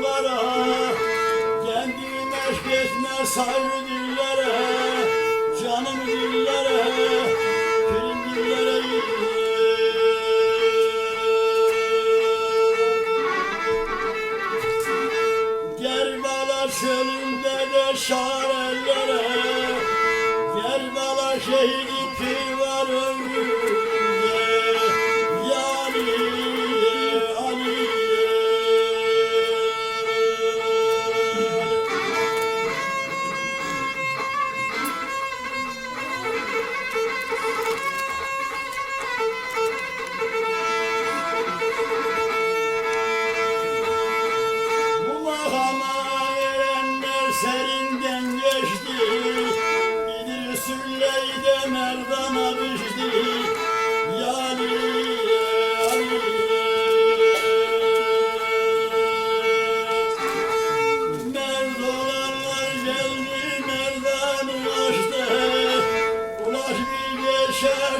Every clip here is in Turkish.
yollara Kendim eşk etme dillere Canım dillere Pirim dillere Gerbala çölünde de şarellere Gerbala şehidi pir var ömrümde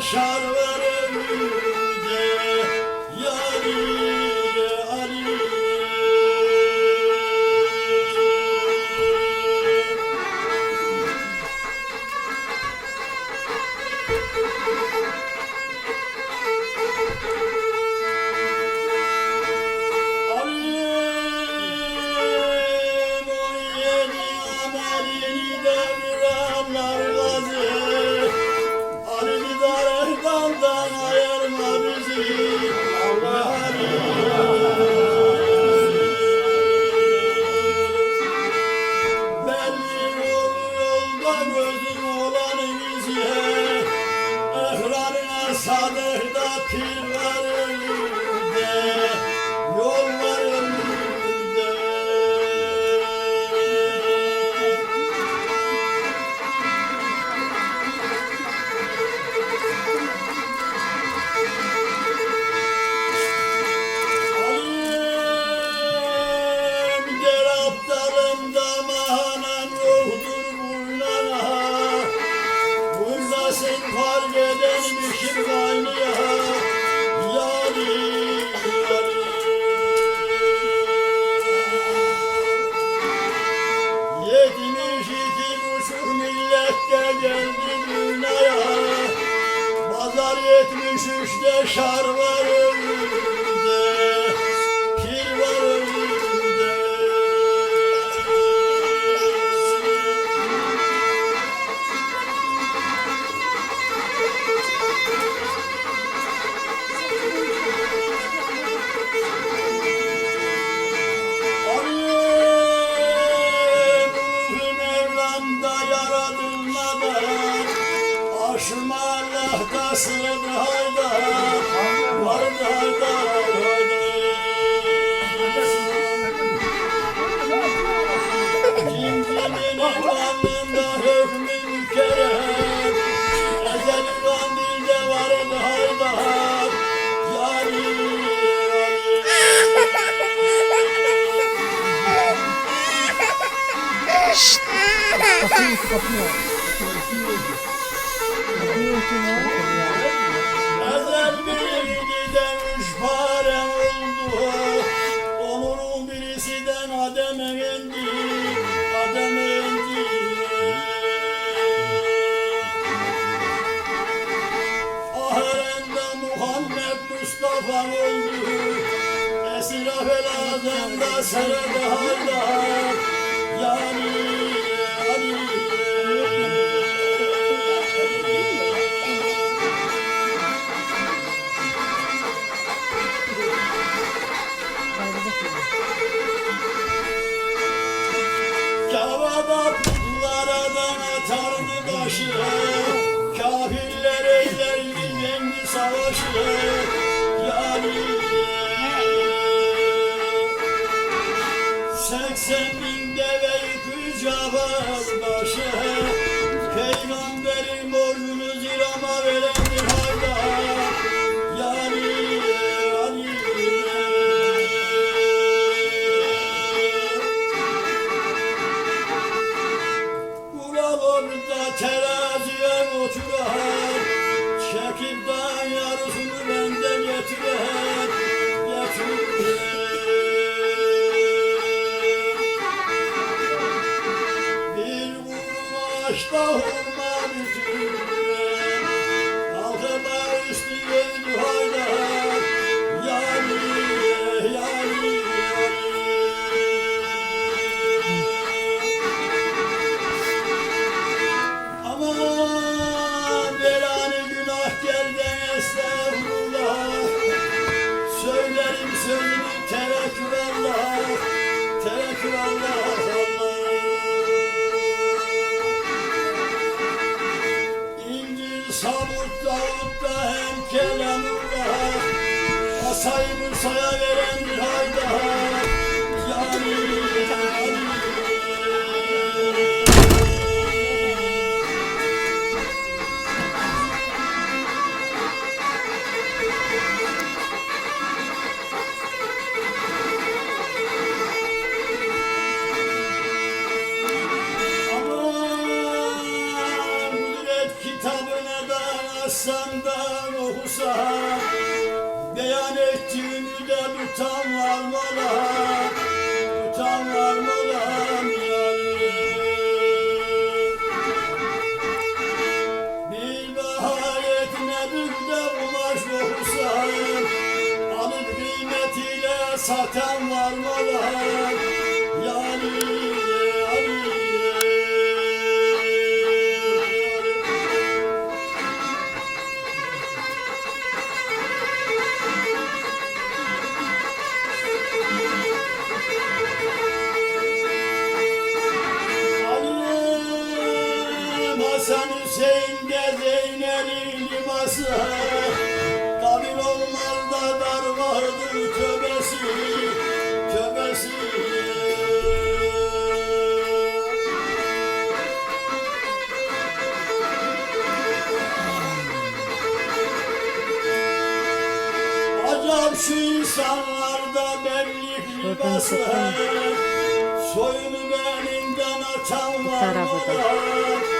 Sharma üçte şar var Kapıyı kapıyı. Ezel biriydi demiş parem oldu. Onurun birisinden adem endi. Adem endi. Ahirende Muhammed Mustafa oldu. Esra felazında serede haydar Kavada putlardan atardı başı Kafirler eylerdi yengi savaşı. Yani Seksen bin deve yükü cevaz başı Peygamberin boynunu zirama teraziye strong. Kelamullah Asayı Musa'ya veren bir tutan var mola Tutan var mola Bir bahayet nedir de var mola Hasan Hüseyin de Zeynel'in liması. Kabir olmaz da dar vardır tövbesi Tövbesi. Acab şu insanlarda benlik libası. Soyunu benimden atan var mı?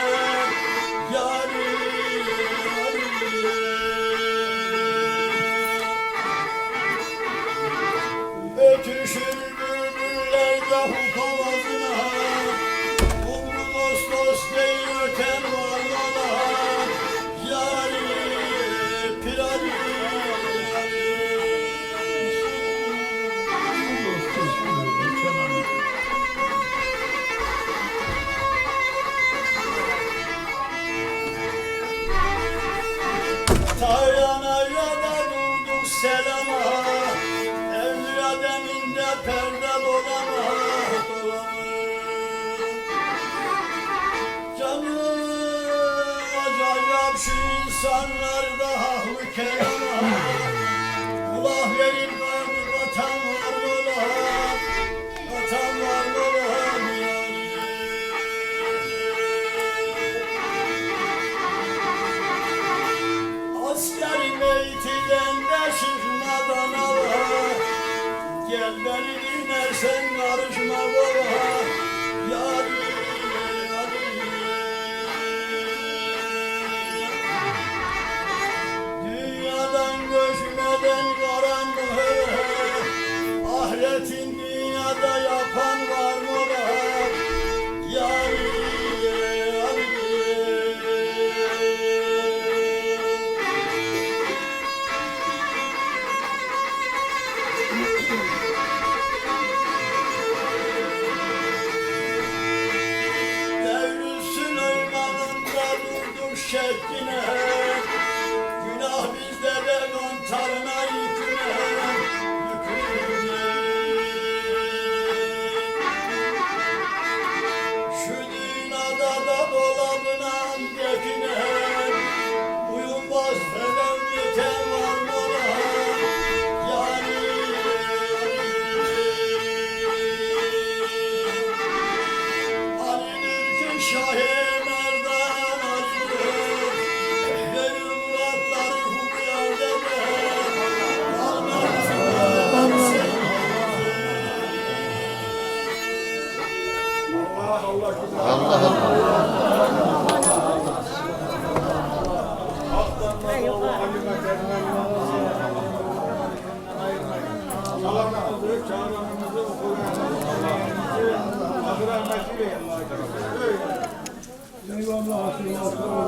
acayip şu insanlarda haklı kelama Kulak verip kalbi vatan var mı lan? Vatan var yani? Askeri meytiden de çıkmadan Allah Gel beni dinlersen karışma baba Yari şekline Günah bizde de kantarına Allah Allah. Eyvallah.